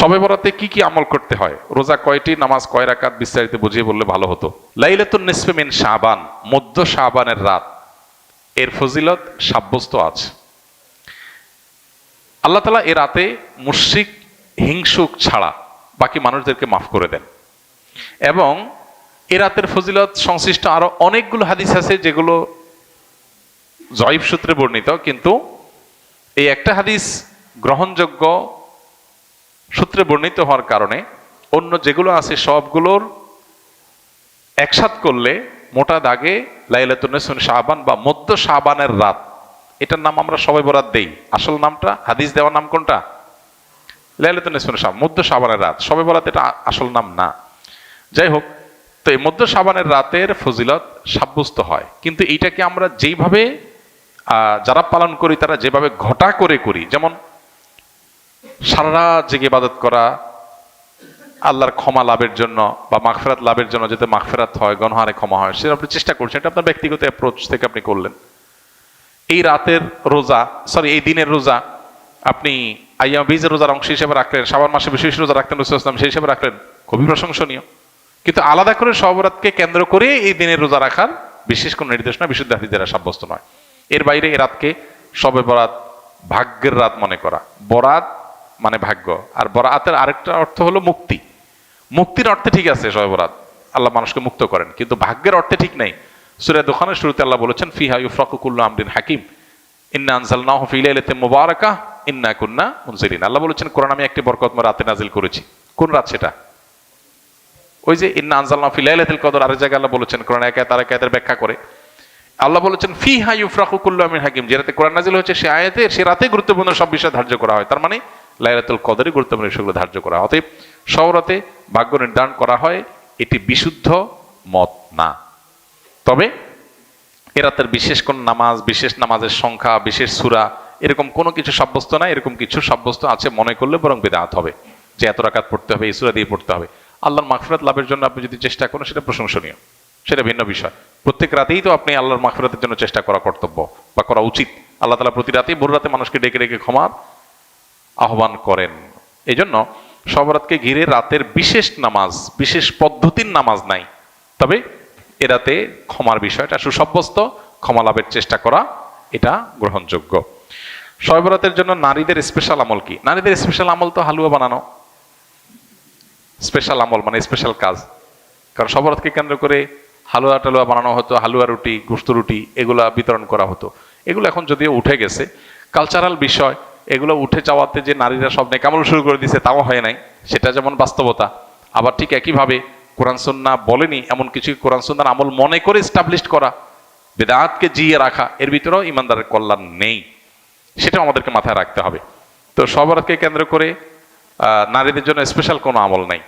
সবে বরাতে কি কি আমল করতে হয়? রোজা কয়টি, নামাজ কয় রাকাত, বিস্তারিত বুঝিয়ে বললে ভালো হতো। লাইলাতুন নিসফে মিন শাবান, মধ্য শাবানের রাত। এর ফজিলত সাব্যস্ত আছে আল্লাহ তালা এ রাতে মুশরিক, হিংসুক ছাড়া বাকি মানুষদেরকে মাফ করে দেন। এবং এ রাতের ফজিলত সংশ্লিষ্ট আরও অনেকগুলো হাদিস আছে যেগুলো জয়ীব সূত্রে বর্ণিত, কিন্তু এই একটা হাদিস গ্রহণযোগ্য সূত্রে বর্ণিত হওয়ার কারণে অন্য যেগুলো আছে সবগুলোর একসাথ করলে মোটা দাগে লাইলাতুন্নেসুন শাহবান বা মধ্য শাহবানের রাত। এটার নাম আমরা সবাই বরাত দেই। আসল নামটা, হাদিস দেওয়ার নাম কোনটা? লাইলাতুন্নেসুন শাহ মধ্য শাহবানের রাত। সবাই বরাত এটা আসল নাম না। যাই হোক, তো এই মধ্য শাবানের রাতের ফজিলত সাব্যস্ত হয়। কিন্তু এইটাকে আমরা যেইভাবে যারা পালন করি, তারা যেভাবে ঘটা করে করি, যেমন সারা জেগে ইবাদত করা, আল্লাহর ক্ষমা লাভের জন্য বা মাগফেরাত লাভের জন্য যাতে মাগফেরাত হয়, গণহারে ক্ষমা হয়, সেটা আপনি চেষ্টা করছেন এটা আপনার ব্যক্তিগত অ্যাপ্রোচ থেকে আপনি করলেন। এই রাতের রোজা সরি এই দিনের রোজা, আপনি আইয়াম বীজের রোজার অংশ হিসেবে রাখলেন শ্রাবণ মাসে বিশেষ রোজা রাখতেন, রসুল ইসলাম সেই হিসেবে রাখলেন, খুবই প্রশংসনীয়। কিন্তু আলাদা করে সবরাতকে কেন্দ্র করে এই দিনের রোজা রাখার বিশেষ কোনো নির্দেশনা বিশুদ্ধ হাদিস দ্বারা সাব্যস্ত নয়। এর বাইরে এই রাতকে সবে বরাত ভাগ্যের রাত মনে করা। বরাত মানে ভাগ্য। আর বরাতের আরেকটা অর্থ হলো মুক্তি। মুক্তির অর্থে ঠিক আছে সবে বরাত। আল্লাহ মানুষকে মুক্ত করেন, কিন্তু ভাগ্যের অর্থে ঠিক নেই। সুরে দোকানের শুরুতে আল্লাহ বলেছেন, ফিহা ইউফরাকুল্লাহ আমরিন হাকিম। ইন্না ইন্না কুন্না আল্লাহ বলেছেন, কোরআন আমি একটি বরকতময় রাতে নাজিল করেছি। কোন রাত সেটা? ওই যে, ইন্না ফি লাইলাতিল কদর, আরেক জায়গায় আল্লাহ বলেছেন, কোরআন এক আয়াত, আরেক আয়াতের ব্যাখ্যা করে। আল্লাহ বলেছেন ফি হা ইউফরাকু কুল্লু আমিন হাকিম। যে রাতে কোরআন নাজিল হয়েছে, সে আয়াতে, সে রাতে গুরুত্বপূর্ণ সব বিষয় ধার্য করা হয়। তার মানে লাইলাতুল কদরে গুরুত্বপূর্ণ বিষয়গুলো ধার্য করা। হয় অতএব সবরাতে ভাগ্য নির্ধারণ করা হয়, এটি বিশুদ্ধ মত না। তবে এ রাতের বিশেষ কোন নামাজ, বিশেষ নামাজের সংখ্যা, বিশেষ সুরা, এরকম কোনো কিছু সাব্যস্ত না এরকম কিছু সাব্যস্ত আছে মনে করলে বরং বেদাত হবে, যে এত রাকাত পড়তে হবে, এই সুরা দিয়ে পড়তে হবে। আল্লাহর মাগফিরাত লাভের জন্য আপনি যদি চেষ্টা করেন, সেটা প্রশংসনীয়, সেটা ভিন্ন বিষয়। প্রত্যেক রাতেই তো আপনি আল্লাহর মাগফিরাতের জন্য চেষ্টা করা কর্তব্য বা করা উচিত। আল্লাহ তালা প্রতি রাতেই ভোর রাতে মানুষকে ডেকে ডেকে ক্ষমার আহ্বান করেন। এই জন্য সবরাতকে ঘিরে রাতের বিশেষ নামাজ, বিশেষ পদ্ধতির নামাজ নাই। তবে এ রাতে ক্ষমার বিষয়টা সুসাব্যস্ত ক্ষমা লাভের চেষ্টা করা, এটা গ্রহণযোগ্য। সবরাতের জন্য নারীদের স্পেশাল আমল কি? নারীদের স্পেশাল আমল তো হালুয়া বানানো। স্পেশাল আমল মানে স্পেশাল কাজ। কারণ সবরাতকে কেন্দ্র করে হালুয়া টালুয়া বানানো হতো, হালুয়া রুটি গুস্ত রুটি, এগুলা বিতরণ করা হতো। এগুলো এখন যদিও উঠে গেছে কালচারাল বিষয় এগুলো উঠে চাওয়াতে যে নারীরা সব নেকামল শুরু করে দিছে তাও হয় নাই। সেটা যেমন বাস্তবতা, আবার ঠিক একইভাবে কোরআন সন্না বলেনি, এমন কিছু কোরআন সন্ন্যার আমল মনে করে স্টাবলিশ করা, বেদাতকে জিয়ে রাখা, এর ভিতরেও ইমানদারের কল্যাণ নেই। সেটাও আমাদেরকে মাথায় রাখতে হবে। তো সবারকে কেন্দ্র করে নারীদের জন্য স্পেশাল কোনো আমল নাই।